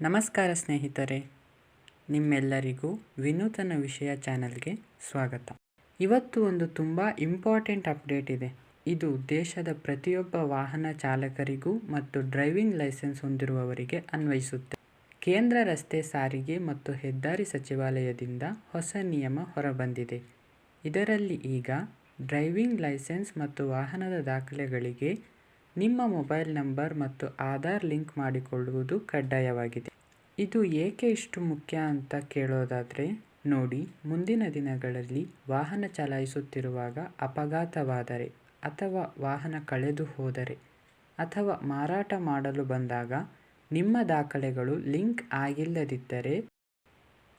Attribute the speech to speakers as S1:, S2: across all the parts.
S1: ನಮಸ್ಕಾರ ಸ್ನೇಹಿತರೆ, ನಿಮ್ಮೆಲ್ಲರಿಗೂ ವಿನೂತನ ವಿಷಯ ಚಾನಲ್ಗೆ ಸ್ವಾಗತ. ಇವತ್ತು ಒಂದು ತುಂಬ ಇಂಪಾರ್ಟೆಂಟ್ ಅಪ್ಡೇಟ್ ಇದೆ. ಇದು ದೇಶದ ಪ್ರತಿಯೊಬ್ಬ ವಾಹನ ಚಾಲಕರಿಗೂ ಮತ್ತು ಡ್ರೈವಿಂಗ್ ಲೈಸೆನ್ಸ್ ಹೊಂದಿರುವವರಿಗೆ ಅನ್ವಯಿಸುತ್ತೆ. ಕೇಂದ್ರ ರಸ್ತೆ ಸಾರಿಗೆ ಮತ್ತು ಹೆದ್ದಾರಿ ಸಚಿವಾಲಯದಿಂದ ಹೊಸ ನಿಯಮ ಹೊರಬಂದಿದೆ. ಇದರಲ್ಲಿ ಈಗ ಡ್ರೈವಿಂಗ್ ಲೈಸೆನ್ಸ್ ಮತ್ತು ವಾಹನದ ದಾಖಲೆಗಳಿಗೆ ನಿಮ್ಮ ಮೊಬೈಲ್ ನಂಬರ್ ಮತ್ತು ಆಧಾರ್ ಲಿಂಕ್ ಮಾಡಿಕೊಳ್ಳುವುದು ಕಡ್ಡಾಯವಾಗಿದೆ. ಇದು ಏಕೆ ಇಷ್ಟು ಮುಖ್ಯ ಅಂತ ಕೇಳೋದಾದರೆ, ನೋಡಿ, ಮುಂದಿನ ದಿನಗಳಲ್ಲಿ ವಾಹನ ಚಲಾಯಿಸುತ್ತಿರುವಾಗ ಅಪಘಾತವಾದರೆ ಅಥವಾ ವಾಹನ ಕಳೆದು ಹೋದರೆ ಅಥವಾ ಮಾರಾಟ ಮಾಡಲು ಬಂದಾಗ ನಿಮ್ಮ ದಾಖಲೆಗಳು ಲಿಂಕ್ ಆಗಿಲ್ಲದಿದ್ದರೆ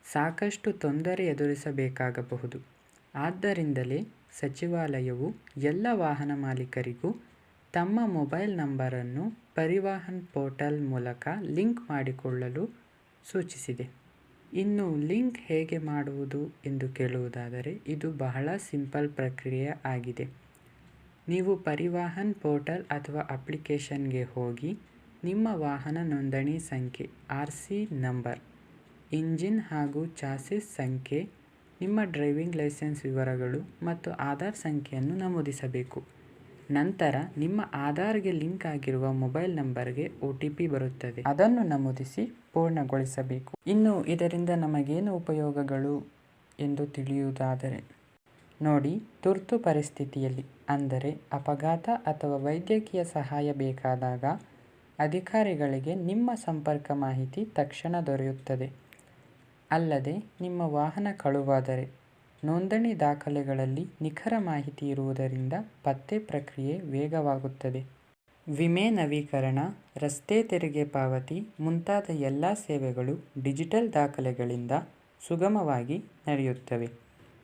S1: ಸಾಕಷ್ಟು ತೊಂದರೆ ಎದುರಿಸಬೇಕಾಗಬಹುದು. ಆದ್ದರಿಂದಲೇ ಸಚಿವಾಲಯವು ಎಲ್ಲ ವಾಹನ ಮಾಲೀಕರಿಗೂ ತಮ್ಮ ಮೊಬೈಲ್ ನಂಬರನ್ನು ಪರಿವಾಹನ್ ಪೋರ್ಟಲ್ ಮೂಲಕ ಲಿಂಕ್ ಮಾಡಿಕೊಳ್ಳಲು ಸೂಚಿಸಿದೆ. ಇನ್ನು ಲಿಂಕ್ ಹೇಗೆ ಮಾಡುವುದು ಎಂದು ಕೇಳುವುದಾದರೆ ಇದು ಬಹಳ ಸಿಂಪಲ್ ಪ್ರಕ್ರಿಯೆ ಆಗಿದೆ. ನೀವು ಪರಿವಾಹನ್ ಪೋರ್ಟಲ್ ಅಥವಾ ಅಪ್ಲಿಕೇಶನ್ಗೆ ಹೋಗಿ ನಿಮ್ಮ ವಾಹನ ನೋಂದಣಿ ಸಂಖ್ಯೆ, ಆರ್ ಸಿ ನಂಬರ್, ಇಂಜಿನ್ ಹಾಗೂ ಚಾಸಿಸ್ ಸಂಖ್ಯೆ, ನಿಮ್ಮ ಡ್ರೈವಿಂಗ್ ಲೈಸೆನ್ಸ್ ವಿವರಗಳು ಮತ್ತು ಆಧಾರ್ ಸಂಖ್ಯೆಯನ್ನು ನಮೂದಿಸಬೇಕು. ನಂತರ ನಿಮ್ಮ ಆಧಾರ್ಗೆ ಲಿಂಕ್ ಆಗಿರುವ ಮೊಬೈಲ್ ನಂಬರ್ಗೆ ಒ ಟಿ ಪಿ ಬರುತ್ತದೆ. ಅದನ್ನು ನಮೂದಿಸಿ ಪೂರ್ಣಗೊಳಿಸಬೇಕು. ಇನ್ನು ಇದರಿಂದ ನಮಗೇನು ಉಪಯೋಗಗಳು ಎಂದು ತಿಳಿಯುವುದಾದರೆ, ನೋಡಿ ತುರ್ತು ಪರಿಸ್ಥಿತಿಯಲ್ಲಿ, ಅಂದರೆ ಅಪಘಾತ ಅಥವಾ ವೈದ್ಯಕೀಯ ಸಹಾಯ ಬೇಕಾದಾಗ ಅಧಿಕಾರಿಗಳಿಗೆ ನಿಮ್ಮ ಸಂಪರ್ಕ ಮಾಹಿತಿ ತಕ್ಷಣ ದೊರೆಯುತ್ತದೆ. ಅಲ್ಲದೆ ನಿಮ್ಮ ವಾಹನ ಕಳುವಾದರೆ ನೋಂದಣಿ ದಾಖಲೆಗಳಲ್ಲಿ ನಿಖರ ಮಾಹಿತಿ ಇರುವುದರಿಂದ ಪತ್ತೆ ಪ್ರಕ್ರಿಯೆ ವೇಗವಾಗುತ್ತದೆ. ವಿಮೆ ನವೀಕರಣ, ರಸ್ತೆ ತೆರಿಗೆ ಪಾವತಿ ಮುಂತಾದ ಎಲ್ಲ ಸೇವೆಗಳು ಡಿಜಿಟಲ್ ದಾಖಲೆಗಳಿಂದ ಸುಗಮವಾಗಿ ನಡೆಯುತ್ತವೆ.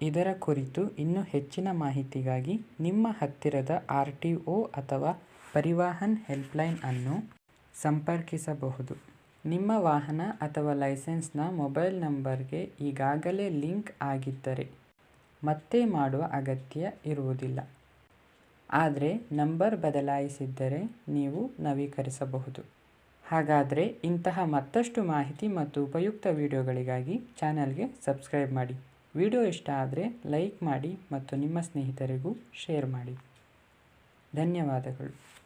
S1: ಇದರ ಕುರಿತು ಇನ್ನೂ ಹೆಚ್ಚಿನ ಮಾಹಿತಿಗಾಗಿ ನಿಮ್ಮ ಹತ್ತಿರದ ಆರ್ ಟಿ ಒ ಅಥವಾ ಪರಿವಾಹನ್ ಹೆಲ್ಪ್ಲೈನ್ ಅನ್ನು ಸಂಪರ್ಕಿಸಬಹುದು. ನಿಮ್ಮ ವಾಹನ ಅಥವಾ ಲೈಸೆನ್ಸ್ನ ಮೊಬೈಲ್ ನಂಬರ್ಗೆ ಈಗಾಗಲೇ ಲಿಂಕ್ ಆಗಿದ್ದರೆ ಮತ್ತೆ ಮಾಡುವ ಅಗತ್ಯ ಇರುವುದಿಲ್ಲ. ಆದರೆ ನಂಬರ್ ಬದಲಾಯಿಸಿದ್ದರೆ ನೀವು ನವೀಕರಿಸಬಹುದು. ಹಾಗಾದರೆ ಇಂತಹ ಮತ್ತಷ್ಟು ಮಾಹಿತಿ ಮತ್ತು ಉಪಯುಕ್ತ ವಿಡಿಯೋಗಳಿಗಾಗಿ ಚಾನಲ್ಗೆ ಸಬ್ಸ್ಕ್ರೈಬ್ ಮಾಡಿ. ವಿಡಿಯೋ ಇಷ್ಟ ಆದರೆ ಲೈಕ್ ಮಾಡಿ ಮತ್ತು ನಿಮ್ಮ ಸ್ನೇಹಿತರಿಗೂ ಶೇರ್ ಮಾಡಿ. ಧನ್ಯವಾದಗಳು.